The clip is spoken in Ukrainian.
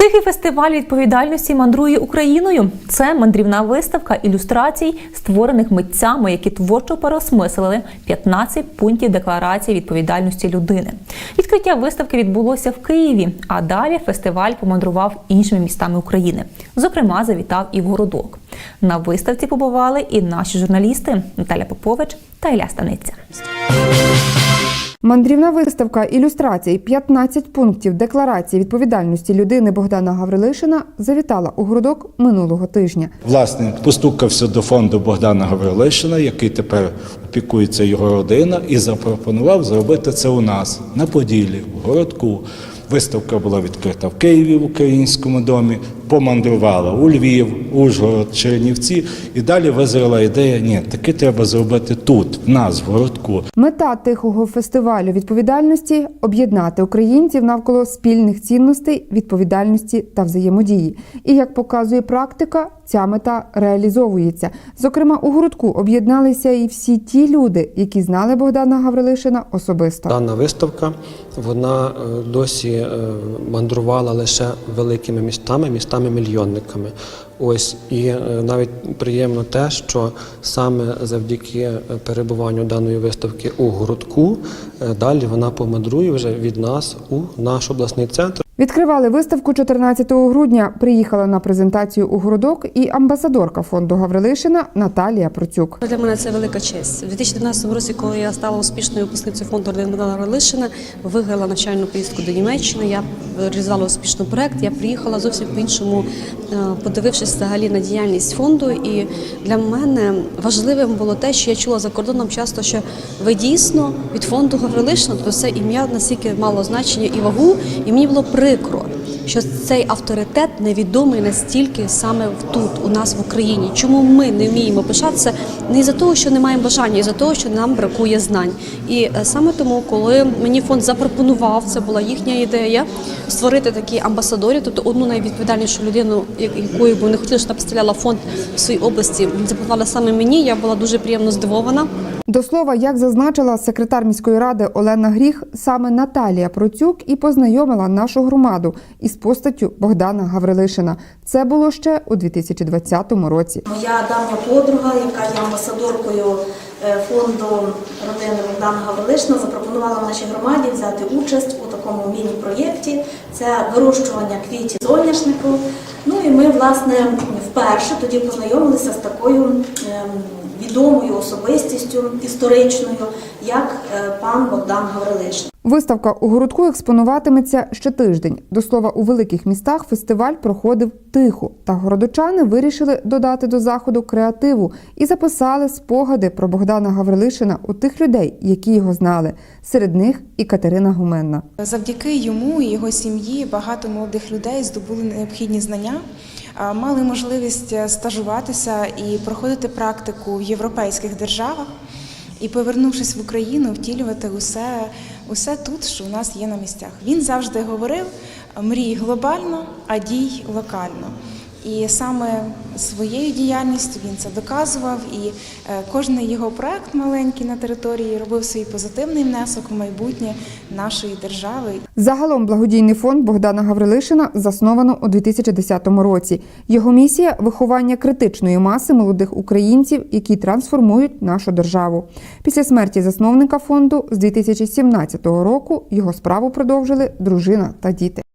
Тихий фестиваль відповідальності мандрує Україною. Це мандрівна виставка ілюстрацій, створених митцями, які творчо переосмислили 15 пунктів декларації відповідальності людини. Відкриття виставки відбулося в Києві, а далі фестиваль помандрував іншими містами України. Зокрема, завітав і в городок. На виставці побували і наші журналісти Наталя Попович та Ілля Станиця. Мандрівна виставка ілюстрацій 15 пунктів декларації відповідальності людини Богдана Гаврилишина завітала у городок минулого тижня. Власне, постукався до фонду Богдана Гаврилишина, який тепер опікується його родина, і запропонував зробити це у нас на Поділлі, в городку. Виставка була відкрита в Києві в українському домі, помандрувала у Львів, Ужгород, Чернівці. І далі визріла ідея: ні, таки треба зробити тут, в нас, в городку. Мета тихого фестивалю відповідальності об'єднати українців навколо спільних цінностей, відповідальності та взаємодії. І як показує практика, ця мета реалізовується. Зокрема, у городку об'єдналися і всі ті люди, які знали Богдана Гаврилишина особисто. Дана виставка вона е, досі е, мандрувала лише великими містами, містами-мільйонниками. Ось і е, навіть приємно те, що саме завдяки е, перебуванню даної виставки у городку е, далі вона помандрує вже від нас у наш обласний центр. Відкривали виставку 14 грудня. Приїхала на презентацію у городок і амбасадорка фонду Гаврилишина Наталія Процюк. Для мене це велика честь. У 2012 році, коли я стала успішною випускницею фонду Ордена Гаврилишина, виграла навчальну поїздку до Німеччини. Я реалізувала успішний проект. Я приїхала зовсім по-іншому, е, подивившись взагалі на діяльність фонду. І для мене важливим було те, що я чула за кордоном часто, що ви дійсно від фонду Гаврилишина, тобто це ім'я настільки мало значення і вагу, і мені було прикро. Що цей авторитет невідомий настільки саме тут, у нас в Україні. Чому ми не вміємо пишатися не із-за того, що не маємо бажання, а із-за того, що нам бракує знань. І е, саме тому, коли мені фонд запропонував, це була їхня ідея створити такі амбасадорів, тобто одну найвідповідальнішу людину, якою б вони хотіли, щоб представляла фонд в своїй області, запропонували саме мені. Я була дуже приємно здивована. До слова, як зазначила секретар міської ради Олена Гріх, саме Наталія Процюк і познайомила нашу громаду із постаттю Богдана Гаврилишина. Це було ще у 2020 році. Моя давня подруга, яка є амбасадоркою е, фонду родини Богдана Гаврилишина, запропонувала нашій громаді взяти участь у такому міні-проєкті. Це вирощування квітів соняшнику. Ну і ми, власне, вперше тоді познайомилися з такою ем, відомою особистістю історичною, як е, пан Богдан Гаврилишин. Виставка у городку експонуватиметься ще тиждень. До слова, у великих містах фестиваль проходив тихо, та городочани вирішили додати до заходу креативу і записали спогади про Богдана Гаврилишина у тих людей, які його знали. Серед них і Катерина Гуменна. Завдяки йому і його сім'ї багато молодих людей здобули необхідні знання, мали можливість е, стажуватися і проходити практику в європейських державах. І, повернувшись в Україну, втілювати усе, усе тут, що у нас є на місцях. Він завжди говорив: мрій глобально, а дій локально. І саме своєю діяльністю він це доказував, і е, кожен його проект маленький на території робив свій позитивний внесок в майбутнє нашої держави. Загалом благодійний фонд Богдана Гаврилишина засновано у 2010 році. Його місія виховання критичної маси молодих українців, які трансформують нашу державу. Після смерті засновника фонду з 2017 року його справу продовжили дружина та діти.